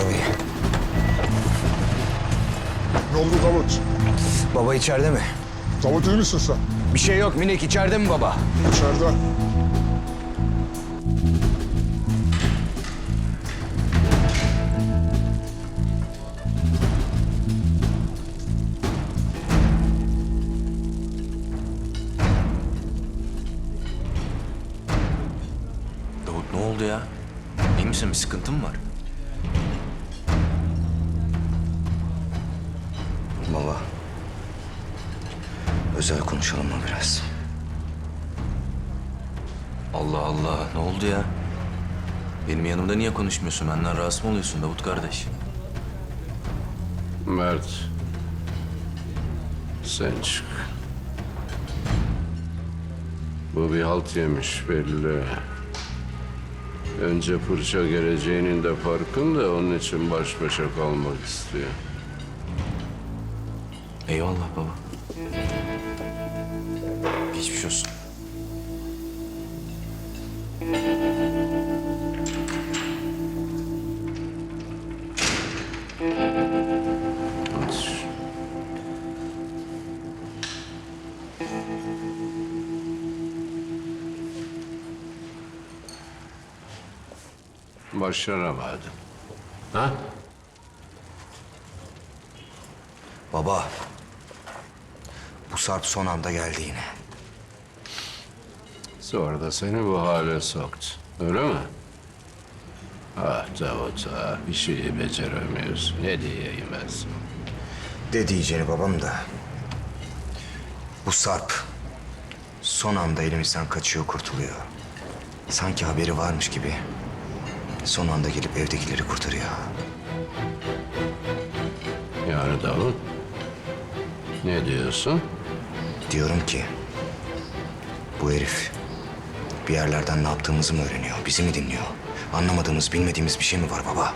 arabayı. Ne oldu Davut? Baba içeride mi? Davut iyi misin sen? Bir şey yok minik içeride mi baba? İçeride. Davut ne oldu ya? İyi misin? Bir sıkıntın mı var? Özel konuşalım mı biraz? Allah Allah ne oldu ya? Benim yanımda niye konuşmuyorsun? Benden rahatsız mı oluyorsun Davut kardeş? Mert. Sen çık. Bu bir halt yemiş belli. Önce fırça geleceğinin de farkında onun için baş başa kalmak istiyor. Eyvallah baba. Geçmiş olsun. Hadi. Başaramadın. Ha? Baba. Sarp son anda geldi yine. Sonra da seni bu hale soktu. Öyle mi? Ah Davut ah bir şeyi beceremiyorsun. Ne diyeyim ben sana? De diyeceğini babam da. Bu Sarp son anda elimizden kaçıyor kurtuluyor. Sanki haberi varmış gibi son anda gelip evdekileri kurtarıyor. Yani Davut. Ne diyorsun? Diyorum ki bu herif bir yerlerden ne yaptığımızı mı öğreniyor, bizi mi dinliyor? Anlamadığımız, bilmediğimiz bir şey mi var baba?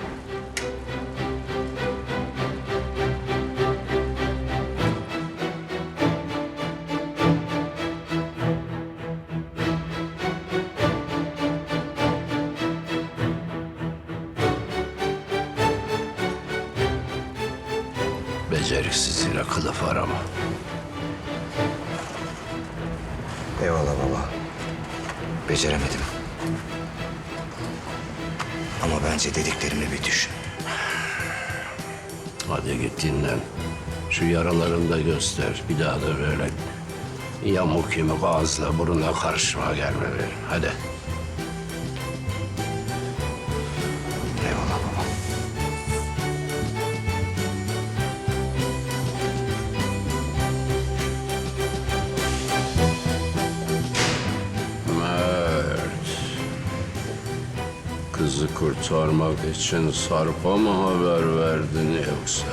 Beceriksizliğine kılıf arama. Eyvallah baba. Beceremedim. Ama bence dediklerimi bir düşün. Hadi git dinlen. Şu yaralarını da göster. Bir daha da böyle yamuk yumuk ağızla burunla karşıma gelme benim. Hadi. Kızı kurtarmak için Sarp'a mı haber verdin yoksa?